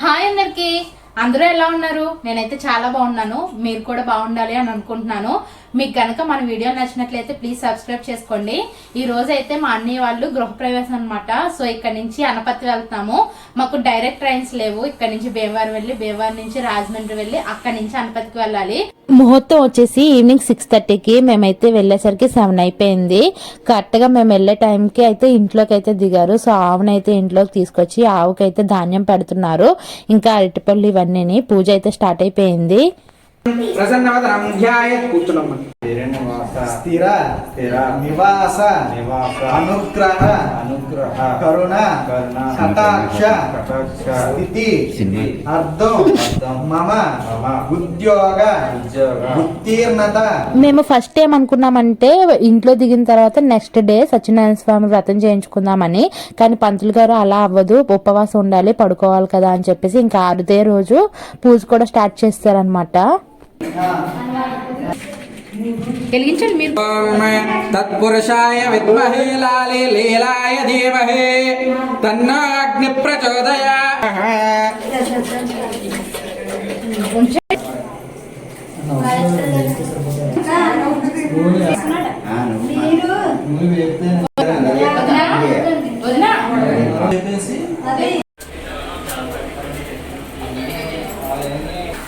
Hi అందరికీ. అందరూ ఎలా ఉన్నారు? నేనైతే చాలా బాగున్నాను. మీరు కూడా బాగుండాలి అని అనుకుంటున్నాను. మీకు కనుక మన వీడియో నచ్చినట్లయితే ప్లీజ్ సబ్స్క్రైబ్ చేసుకోండి. ఈ రోజు అయితే మా అన్నయ్య వాళ్ళు గృహప్రవేశం అనమాట సో ఇక్కడ నుంచి అనపతి వెళ్తాము. మాకు డైరెక్ట్ ట్రైన్స్ లేవు. ఇక్కడ నుంచి భీమవరం వెళ్ళి భీమవరం నుంచి రాజమండ్రి వెళ్ళి అక్కడ నుంచి అనపతికి వెళ్ళాలి. ముహూర్తం వచ్చేసి ఈవినింగ్ సిక్స్ థర్టీకి మేమైతే వెళ్ళేసరికి సెవెన్ అయిపోయింది. కరెక్ట్గా మేము వెళ్ళే టైంకి అయితే ఇంట్లోకి అయితే దిగారు. సో ఆవునైతే ఇంట్లోకి తీసుకొచ్చి ఆవుకైతే ధాన్యం పెడుతున్నారు. ఇంకా అరటిపళ్ళు ఇవన్నీ పూజ అయితే స్టార్ట్ అయిపోయింది. ప్రసన్నవదనం ధ్యాయ కూర్చున్నాం స్థిర స్థిర నివాస. నివాస. అనుగ్రహ. అనుగ్రహ. కరుణ. కరుణ. కటాక్ష కటాక్ష స్థితి. అర్థం. అర్థం. మమ. మమ. ఉద్యోగ. ఉద్యోగ. ఉత్తీర్ణత. మేము ఫస్ట్ ఏమనుకున్నామంటే ఇంట్లో దిగిన తర్వాత నెక్స్ట్ డే సత్యనారాయణ స్వామి వ్రతం చేయించుకుందామని. కానీ పంతులు గారు అలా అవ్వదు. ఉపవాసం ఉండాలి పడుకోవాలి కదా అని చెప్పేసి ఇంకా ఆరుదే రోజు పూజ కూడా స్టార్ట్ చేస్తారనమాట వెలిగించండి మీరు. తత్పురుషాయ విద్మహే లాలే లీలాయ ధీమహే తన్నో అగ్ని ప్రచోదయా?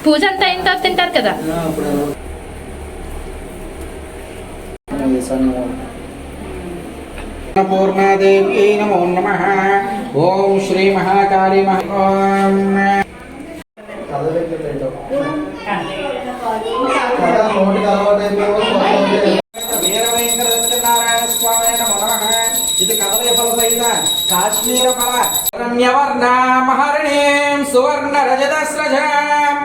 పూజ అంతా అయిన తర్వాత తింటారు కదా. పూర్ణాదేవి నమో నమ. ఓం శ్రీ మహాకాళీ మహా ఇది కదలే ఫల సహిత కాశ్మీర ఫల. రమ్యవర్ణ మహర్ణీం సువర్ణ రజత స్రజాం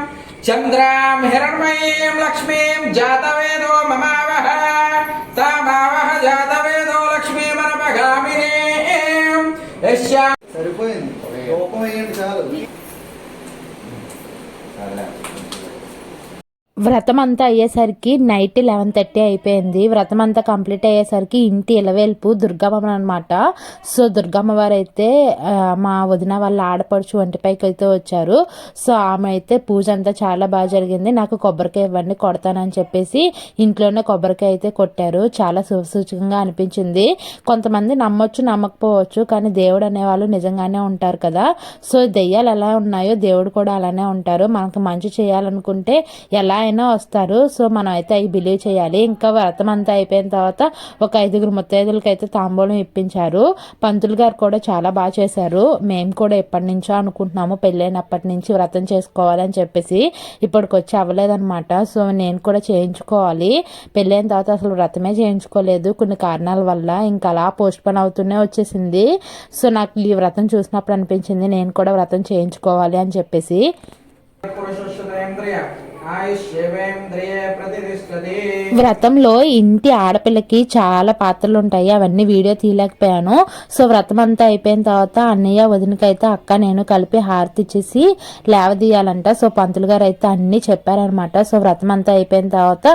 చంద్రాం హిరణ్మయీం లక్ష్మీం జాతవేదో మమావహ తామావహ జాతవేదో లక్ష్మీమనపగామినీం సరిపోయింది. రూపం వేయండి చాలు. వ్రతం అంతా అయ్యేసరికి నైట్ లెవెన్ థర్టీ అయిపోయింది. వ్రతం అంతా కంప్లీట్ అయ్యేసరికి ఇంటి ఇలవేల్పు దుర్గమ్మ అనమాట సో దుర్గమ్మ వారు అయితే మా వదిన వాళ్ళ ఆడపడుచు వంటిపైకి అయితే వచ్చారు. సో ఆమె అయితే పూజ అంతా చాలా బాగా జరిగింది. నాకు కొబ్బరికాయ ఇవ్వండి కొడతానని చెప్పేసి ఇంట్లోనే కొబ్బరికాయ అయితే కొట్టారు. చాలా శుభసూచకంగా అనిపించింది. కొంతమంది నమ్మొచ్చు నమ్మకపోవచ్చు కానీ దేవుడు అనేవాళ్ళు నిజంగానే ఉంటారు కదా. సో దెయ్యాలు ఎలా ఉన్నాయో దేవుడు కూడా అలానే ఉంటారు. మనకు మంచి చేయాలనుకుంటే ఎలా అయినా వస్తారు. సో మనం అయితే అవి బిలీవ్ చేయాలి. ఇంకా వ్రతం అంతా అయిపోయిన తర్వాత ఒక ఐదుగురు ముత్తైదులకి అయితే తాంబూలం ఇప్పించారు. పంతులు గారు కూడా చాలా బాగా చేశారు. మేము కూడా ఎప్పటి నుంచో అనుకుంటున్నాము పెళ్ళైనప్పటి నుంచి వ్రతం చేసుకోవాలని చెప్పేసి. ఇప్పటికి వచ్చి అవ్వలేదన్నమాట. సో నేను కూడా చేయించుకోవాలి. పెళ్ళైన తర్వాత అసలు వ్రతమే చేయించుకోలేదు. కొన్ని కారణాల వల్ల ఇంకా అలా పోస్ట్ పోన్ అవుతూనే వచ్చేసింది. సో నాకు ఈ వ్రతం చూసినప్పుడు అనిపించింది నేను కూడా వ్రతం చేయించుకోవాలి అని చెప్పేసి. వ్రతంలో ఇంటి ఆడపిల్లకి చాలా పాత్రలు ఉంటాయి అవన్నీ వీడియో తీయలేకపోయాను. సో వ్రతం అంతా అయిపోయిన తర్వాత అన్నయ్య వదినకైతే అక్క నేను కలిపి హారతి ఇచ్చేసి లేవదీయాలంట. సో పంతులు గారు అయితే అన్నీ చెప్పారనమాట సో వ్రతం అంతా అయిపోయిన తర్వాత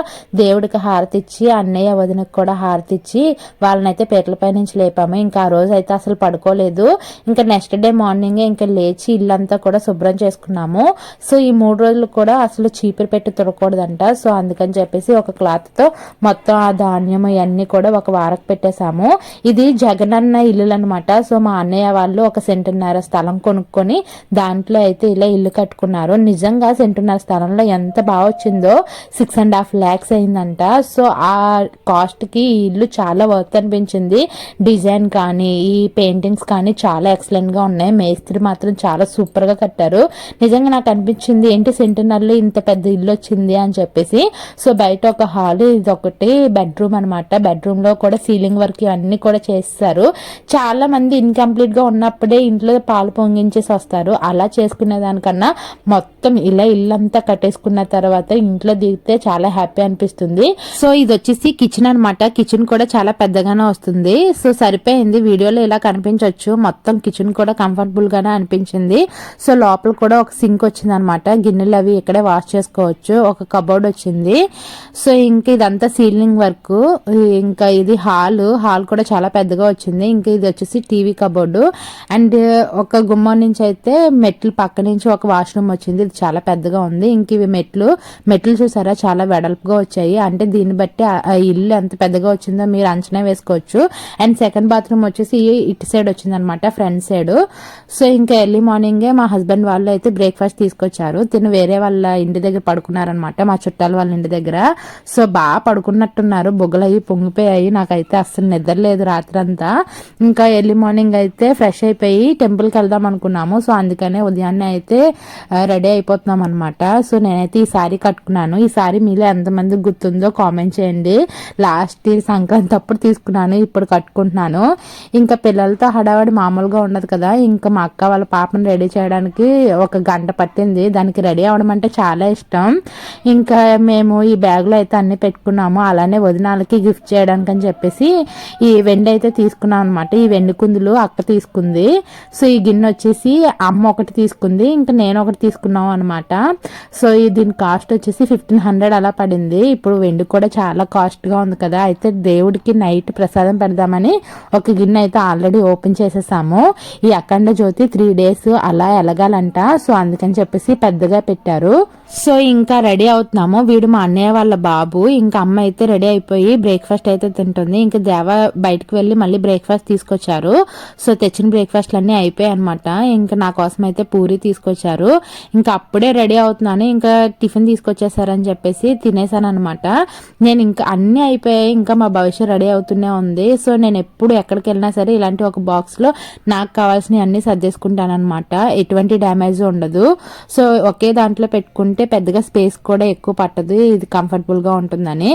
దేవుడికి హారతి ఇచ్చి అన్నయ్య వదినకి కూడా హారతి ఇచ్చి వాళ్ళనైతే పీటలపై నుంచి లేపాము. ఇంకా ఆ రోజు అయితే అసలు పడుకోలేదు. ఇంకా నెక్స్ట్ డే మార్నింగే ఇంకా లేచి ఇల్లంతా కూడా శుభ్రం చేసుకున్నాము. సో ఈ మూడు రోజులు కూడా అసలు చీపురు పెట్టి తుడకూడదంట. సో అందుకని చెప్పేసి ఒక క్లాత్తో మొత్తం ఆ ధాన్యం ఇవన్నీ కూడా ఒక వారకు పెట్టేశాము. ఇది జగనన్న ఇల్లు అనమాట సో మా అన్నయ్య వాళ్ళు ఒక సెంటున్నర స్థలం కొనుక్కొని దాంట్లో అయితే ఇలా ఇల్లు కట్టుకున్నారు. నిజంగా సెంటున్నర స్థలంలో ఎంత బాగా వచ్చిందో సిక్స్ అండ్ హాఫ్ ల్యాక్స్ అయిందంట. సో ఆ కాస్ట్కి ఈ ఇల్లు చాలా వర్త్ అనిపించింది. డిజైన్ కానీ ఈ పెయింటింగ్స్ కానీ చాలా ఎక్సలెంట్గా ఉన్నాయి. మేస్త్రి మాత్రం చాలా సూపర్గా కట్టారు. నిజంగా నాకు అనిపించింది ఏంటి సెంటున్నర్లు ఇంత పెద్ద ఇల్లు వచ్చింది అని చెప్పేసి. సో బయట ఒక హాల్ ఇది ఒకటి బెడ్రూమ్ అనమాట బెడ్రూమ్లో కూడా సీలింగ్ వర్క్ ఇవన్నీ కూడా చేస్తారు. చాలా మంది ఇన్కంప్లీట్గా ఉన్నప్పుడే ఇంట్లో పాలు పొంగించేసి వస్తారు. అలా చేసుకునే దానికన్నా మొత్తం ఇలా ఇల్లంతా కట్టేసుకున్న తర్వాత ఇంట్లో దిగితే చాలా హ్యాపీ అనిపిస్తుంది. సో ఇది వచ్చేసి కిచెన్ అన్నమాట. కిచెన్ కూడా చాలా పెద్దగానే వస్తుంది. సో సరిపోయింది. వీడియోలో ఇలా కనిపించవచ్చు మొత్తం కిచెన్ కూడా కంఫర్టబుల్ గానే అనిపించింది. సో లోపల కూడా ఒక సింక్ వచ్చింది అనమాట గిన్నెలు అవి ఇక్కడే వాష్ చేసుకో చూసుకోవచ్చు ఒక కబోర్డ్ వచ్చింది. సో ఇంకా ఇదంతా సీలింగ్ వర్క్. ఇంకా ఇది హాల్. హాల్ కూడా చాలా పెద్దగా వచ్చింది. ఇంకా ఇది వచ్చేసి టీవీ కబోర్డు. అండ్ ఒక గుమ్మం నుంచి అయితే మెట్లు పక్క నుంచి ఒక వాష్రూమ్ వచ్చింది. ఇది చాలా పెద్దగా ఉంది. ఇంక ఇవి మెట్లు. మెట్లు చూసారా? చాలా వెడల్పుగా వచ్చాయి. అంటే దీన్ని బట్టి ఆ- ఆ ఇల్లు ఎంత పెద్దగా వచ్చిందో మీరు అంచనా వేసుకోవచ్చు. అండ్ సెకండ్ బాత్రూమ్ వచ్చేసి ఇటు సైడ్ వచ్చింది అనమాట ఫ్రంట్ సైడ్. సో ఇంకా ఎర్లీ మార్నింగే మా హస్బెండ్ వాళ్ళు అయితే బ్రేక్ఫాస్ట్ తీసుకొచ్చారు. తిను వేరే వాళ్ళ ఇంటి దగ్గర పడుకున్నారనమాట మా చుట్టాలు వాళ్ళ ఇంటి దగ్గర. సో బాగా పడుకున్నట్టున్నారు. బొగ్గలు అవి పొంగిపోయాయి. నాకైతే అస్సలు నిద్ర లేదు రాత్రి అంతా ఇంకా ఎర్లీ మార్నింగ్ అయితే ఫ్రెష్ అయిపోయి టెంపుల్కి వెళ్దాం అనుకున్నాము. సో అందుకనే ఉదయాన్నే అయితే రెడీ అయిపోతున్నాం అనమాట సో నేనైతే ఈ సారీ కట్టుకున్నాను. ఈ సారీ మీలో ఎంతమంది గుర్తుందో కామెంట్ చేయండి. లాస్ట్ ఇయర్ సంక్రాంతి అప్పుడు తీసుకున్నాను. ఇప్పుడు కట్టుకుంటున్నాను. ఇంకా పిల్లలతో హడావడి మామూలుగా ఉండదు కదా. ఇంకా మా అక్క వాళ్ళ పాపను రెడీ చేయడానికి ఒక గంట పట్టింది. దానికి రెడీ అవ్వడం అంటే చాలా ఇష్టం. ఇంకా మేము ఈ బ్యాగ్లో అయితే అన్ని పెట్టుకున్నాము. అలానే వదినాలకి గిఫ్ట్ చేయడానికి అని చెప్పేసి ఈ వెండి అయితే తీసుకున్నాం అనమాట ఈ వెండి కుందులు అక్క తీసుకుంది. సో ఈ గిన్నె వచ్చేసి అమ్మ ఒకటి తీసుకుంది. ఇంకా నేను ఒకటి తీసుకున్నాం అనమాట సో ఈ దీని కాస్ట్ వచ్చేసి ఫిఫ్టీన్ హండ్రెడ్ అలా పడింది. ఇప్పుడు వెండి కూడా చాలా కాస్ట్గా ఉంది కదా. అయితే దేవుడికి నైట్ ప్రసాదం పెడదామని ఒక గిన్నె అయితే ఆల్రెడీ ఓపెన్ చేసేసాము. ఈ అఖండ జ్యోతి త్రీ డేస్ అలా ఎలగాలంట. సో అందుకని చెప్పేసి పెద్దగా పెట్టారు. సో ఇంకా రెడీ అవుతున్నాము. వీడు మా అన్నయ్య వాళ్ళ బాబు. ఇంకా అమ్మ అయితే రెడీ అయిపోయి బ్రేక్ఫాస్ట్ అయితే తింటుంది. ఇంకా దేవ బయటకు వెళ్ళి మళ్ళీ బ్రేక్ఫాస్ట్ తీసుకొచ్చారు. సో తెచ్చిన బ్రేక్ఫాస్ట్లన్నీ అయిపోయాయి అనమాట ఇంకా నా కోసం అయితే పూరి తీసుకొచ్చారు. ఇంకా అప్పుడే రెడీ అవుతున్నాను. ఇంకా టిఫిన్ తీసుకొచ్చేసారని చెప్పేసి తినేసాను అనమాట నేను ఇంకా అన్నీ అయిపోయాయి. ఇంకా మా భవిష్యత్ రెడీ అవుతూనే ఉంది. సో నేను ఎప్పుడు ఎక్కడికి వెళ్ళినా సరే ఇలాంటి ఒక బాక్స్లో నాకు కావాల్సినవి అన్నీ సర్దేసుకుంటాను అనమాట ఎటువంటి డ్యామేజ్ ఉండదు. సో ఒకే దాంట్లో పెట్టుకుంటే పెద్ద పెద్దగా స్పేస్ కూడా ఎక్కువ పట్టదు. ఇది కంఫర్టబుల్గా ఉంటుందని.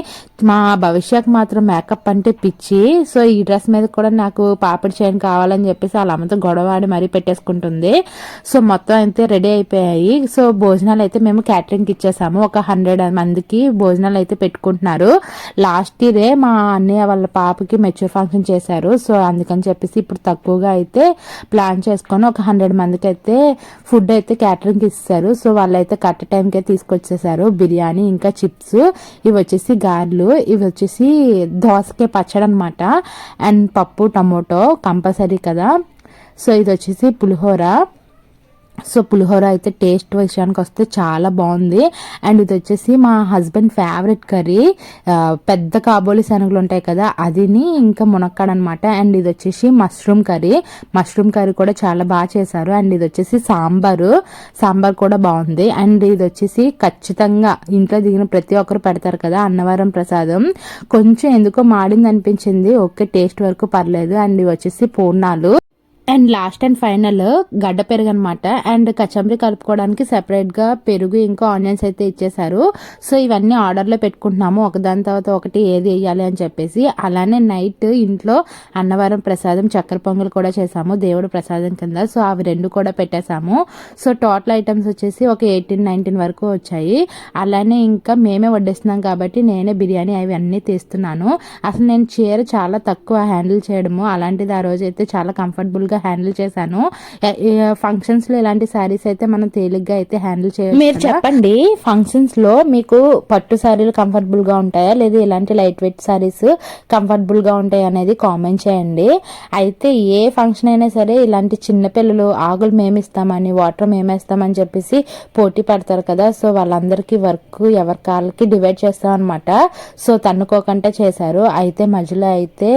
మా భవిష్యత్ మాత్రం మేకప్ అంటే పిచ్చి. సో ఈ డ్రెస్ మీద కూడా నాకు పాపిడి చైన్ కావాలని చెప్పేసి వాళ్ళ అమ్మతో గొడవ ఆడి మరీ పెట్టేసుకుంటుంది. సో మొత్తం అయితే రెడీ అయిపోయాయి. సో భోజనాలు అయితే మేము క్యాటరింగ్కి ఇచ్చేసాము. ఒక హండ్రెడ్ మందికి భోజనాలు అయితే పెట్టుకుంటున్నారు. లాస్ట్ ఇయరే మా అన్నయ్య వాళ్ళ పాపకి మెచ్యూర్ ఫంక్షన్ చేశారు. సో అందుకని చెప్పేసి ఇప్పుడు తక్కువగా అయితే ప్లాన్ చేసుకొని ఒక హండ్రెడ్ మందికి అయితే ఫుడ్ అయితే క్యాటరింగ్కి ఇస్తారు. సో వాళ్ళైతే కరెక్ట్ టైంకే తీసుకొచ్చేసారు. బిర్యానీ ఇంకా చిప్స్. ఇవి వచ్చేసి గారెలు. ఇవి వచ్చేసి దోసకాయ పచ్చడి అనమాట అండ్ పప్పు టమోటో కంపల్సరీ కదా. సో ఇది వచ్చేసి పులిహోర. సో పులిహోర అయితే టేస్ట్ విషయానికి వస్తే చాలా బాగుంది. అండ్ ఇది వచ్చేసి మా హస్బెండ్ ఫేవరెట్ కర్రీ. పెద్ద కాబోలి శనగలు ఉంటాయి కదా అదిని ఇంకా మునక్కాడ అనమాట అండ్ ఇది వచ్చేసి మష్రూమ్ కర్రీ. మష్రూమ్ కర్రీ కూడా చాలా బాగా చేశారు. అండ్ ఇది వచ్చేసి సాంబారు. సాంబార్ కూడా బాగుంది. అండ్ ఇది వచ్చేసి ఖచ్చితంగా ఇంట్లో దిగిన ప్రతి ఒక్కరు పెడతారు కదా అన్నవరం ప్రసాదం. కొంచెం ఎందుకో మాడింది అనిపించింది ఓకే టేస్ట్ వరకు పర్లేదు. అండ్ ఇవి వచ్చేసి పూర్ణాలు. అండ్ లాస్ట్ అండ్ ఫైనల్ గడ్డ పెరుగు అనమాట అండ్ కచంబరి కలుపుకోవడానికి సపరేట్గా పెరుగు ఇంకా ఆనియన్స్ అయితే ఇచ్చేసారు సో ఇవన్నీ ఆర్డర్లో పెట్టుకుంటున్నాము. ఒకదాని తర్వాత ఒకటి ఏది వేయాలి అని చెప్పేసి. అలానే నైట్ ఇంట్లో అన్నవరం ప్రసాదం చక్కెర పొంగల్ కూడా చేసాము దేవుడు ప్రసాదం కింద. సో అవి రెండు కూడా పెట్టేశాము. సో టోటల్ ఐటమ్స్ వచ్చేసి ఒక ఎయిటీన్ నైన్టీన్ వరకు వచ్చాయి. అలానే ఇంకా మేమే వడ్డిస్తున్నాం కాబట్టి నేనే బిర్యానీ అవి అన్నీ తీస్తున్నాను. అసలు నేను చీర చాలా తక్కువ హ్యాండిల్ చేయడము. అలాంటిది ఆ రోజు అయితే చాలా కంఫర్టబుల్గా గా హ్యాండిల్ చేశాను. ఫంక్షన్స్లో ఇలాంటి శారీస్ అయితే మనం తేలిగ్గా అయితే హ్యాండిల్ చేయొచ్చు మీరు చెప్పండి ఫంక్షన్స్లో మీకు పట్టు శారీలు కంఫర్టబుల్గా ఉంటాయా? లేదా ఇలాంటి లైట్ వెయిట్ శారీస్ కంఫర్టబుల్గా ఉంటాయి అనేది కామెంట్ చేయండి. అయితే ఏ ఫంక్షన్ అయినా సరే ఇలాంటి చిన్న పిల్లలు ఆకులు మేమిస్తామని వాటర్ మేమేస్తామని చెప్పేసి పోటీ పడతారు కదా. సో వాళ్ళందరికీ వర్క్ ఎవరి కాళ్ళకి డివైడ్ చేస్తాం అనమాట సో తన్నుకోకుండా చేశారు. అయితే మధ్యలో అయితే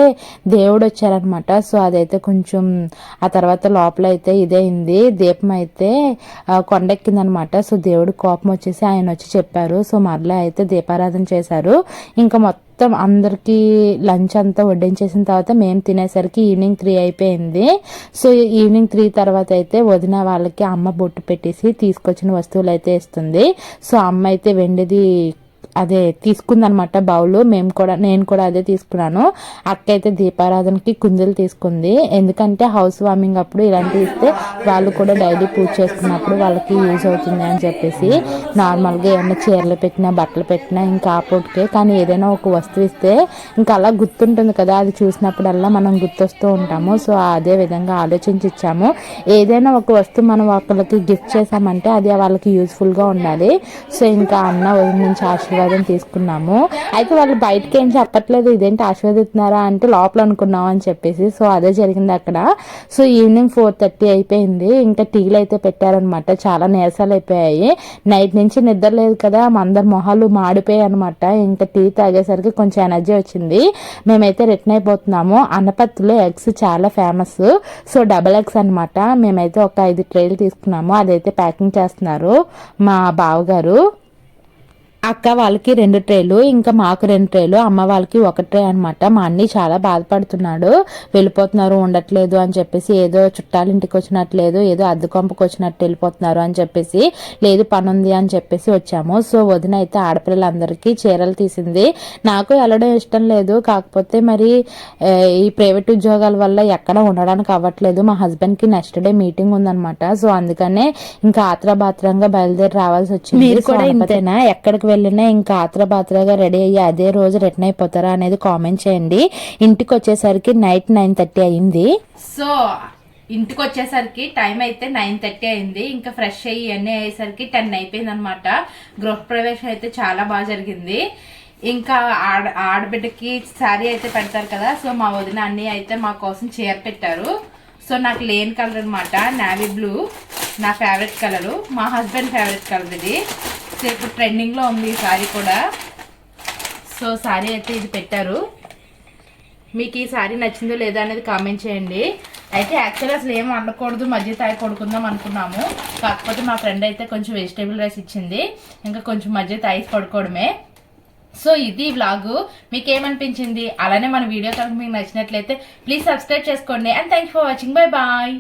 దేవుడు వచ్చారనమాట సో అదైతే కొంచెం ఆ తర్వాత లోపల అయితే ఇదైంది దీపం అయితే కొండెక్కిందనమాట. సో దేవుడు కోపం వచ్చేసి ఆయన వచ్చి చెప్పారు. సో మరలా అయితే దీపారాధన చేశారు. ఇంకా మొత్తం అందరికీ లంచ్ అంతా వడ్డించేసిన తర్వాత మేము తినేసరికి ఈవినింగ్ త్రీ అయిపోయింది. సో ఈవినింగ్ త్రీ తర్వాత అయితే వదిన వాళ్ళకి అమ్మ బొట్టు పెట్టేసి తీసుకొచ్చిన వస్తువులు అయితే ఇస్తుంది. సో అమ్మ అయితే వెండిది అదే తీసుకుందనమాట బౌల్. మేము కూడా నేను కూడా అదే తీసుకున్నాను. అక్క అయితే దీపారాధనకి కుందులు తీసుకుంది. ఎందుకంటే హౌస్ వార్మింగ్ అప్పుడు ఇలాంటివి ఇస్తే వాళ్ళు కూడా డైలీ పూజ చేసుకున్నప్పుడు వాళ్ళకి యూజ్ అవుతుంది అని చెప్పేసి నార్మల్గా ఏమైనా చీరలు పెట్టినా బట్టలు పెట్టినా ఇంకా ఆపోటికే కానీ ఏదైనా ఒక వస్తువు ఇస్తే ఇంకా అలా గుర్తుంటుంది కదా. అది చూసినప్పుడల్లా మనం గుర్తొస్తూ ఉంటాము. సో అదే విధంగా ఆలోచించి ఇచ్చాము ఏదైనా ఒక వస్తువు మనం ఒకళ్ళకి గిఫ్ట్ చేసామంటే అది వాళ్ళకి యూస్ఫుల్గా ఉండాలి. సో ఇంకా అన్న నుంచి ఆశ ఆశీర్వాదం తీసుకున్నాము. అయితే వాళ్ళు బయటకి ఏం చెప్పట్లేదు ఇదేంటి ఆశీర్వదిస్తున్నారా? అంటే లోపల అనుకున్నాం అని చెప్పేసి. సో అదే జరిగింది అక్కడ. సో ఈవినింగ్ ఫోర్ థర్టీ అయిపోయింది. ఇంకా టీలు అయితే పెట్టారనమాట. చాలా నీరసాలు అయిపోయాయి. నైట్ నుంచి నిద్ర లేదు కదా. అందరి మొహాలు మాడిపోయాయి అనమాట. ఇంకా టీ తాగేసరికి కొంచెం ఎనర్జీ వచ్చింది. మేమైతే రిటర్న్ అయిపోతున్నాము. అన్నపత్తిలో ఎగ్స్ చాలా ఫేమస్. సో డబల్ ఎగ్స్ అనమాట. మేమైతే ఒక ఐదు ట్రేలు తీసుకున్నాము. అదైతే ప్యాకింగ్ చేస్తున్నారు మా బావగారు. అక్క వాళ్ళకి రెండు ట్రేలు ఇంకా మాకు రెండు ట్రేలు అమ్మ వాళ్ళకి ఒక ట్రే అనమాట మా అన్ని చాలా బాధపడుతున్నాడు. వెళ్ళిపోతున్నారు ఉండట్లేదు అని చెప్పేసి ఏదో చుట్టాల ఇంటికి వచ్చినట్లేదు ఏదో అద్దె కొంపకి వచ్చినట్టు వెళ్ళిపోతున్నారు అని చెప్పేసి లేదు పని ఉంది అని చెప్పేసి వచ్చాము. సో వదిన అయితే ఆడపిల్లలందరికీ చీరలు తీసింది. నాకు వెళ్ళడం ఇష్టం లేదు. కాకపోతే మరి ఈ ప్రైవేట్ ఉద్యోగాల వల్ల ఎక్కడ ఉండడానికి అవ్వట్లేదు. మా హస్బెండ్కి నెక్స్ట్ డే మీటింగ్ ఉందన్నమాట. సో అందుకనే ఇంకా ఆత్రబాత్రంగా బయలుదేరి రావాల్సి వచ్చింది. మీరు కూడా ఇంతేనా? ఎక్కడికి వెళ్ళినా ఇంకా ఆత్రబాత్రగా రెడీ అయ్యి అదే రోజు రిటర్న్ అయిపోతారా అనేది కామెంట్ చేయండి. ఇంటికి వచ్చేసరికి నైట్ నైన్ థర్టీ అయింది. సో ఇంటికి వచ్చేసరికి టైం అయితే నైన్ థర్టీ అయింది. ఇంకా ఫ్రెష్ అయ్యి ఇవన్నీ అయ్యేసరికి టెన్ అయిపోయింది అనమాట గృహప్రవేశం అయితే చాలా బాగా జరిగింది. ఇంకా ఆడ ఆడబిడ్డకి శారీ అయితే పెడతారు కదా సో మా వదిన అన్ని అయితే మా కోసం చీర పెట్టారు. సో నాకు లేని కలర్ అనమాట నావీ బ్లూ నా ఫేవరెట్ కలరు మా హస్బెండ్ ఫేవరెట్ కలర్ ఇది. సో ఇప్పుడు ట్రెండింగ్లో ఉంది ఈ శారీ కూడా. సో శారీ అయితే ఇది పెట్టారు. మీకు ఈ శారీ నచ్చిందో లేదా అనేది కామెంట్ చేయండి. అయితే యాక్చువల్ అసలు ఏం వండకూడదు మధ్య తాగి కొడుకుందాం అనుకున్నాము. కాకపోతే మా ఫ్రెండ్ అయితే కొంచెం వెజిటేబుల్ రైస్ ఇచ్చింది. ఇంకా కొంచెం మధ్య తాయి పడుకోవడమే. సో ఇది వ్లాగ్ మీకు ఏమనిపించింది అలానే మన వీడియో కనుక మీకు నచ్చినట్లయితే ప్లీజ్ సబ్స్క్రైబ్ చేసుకోండి. And thank for watching bye bye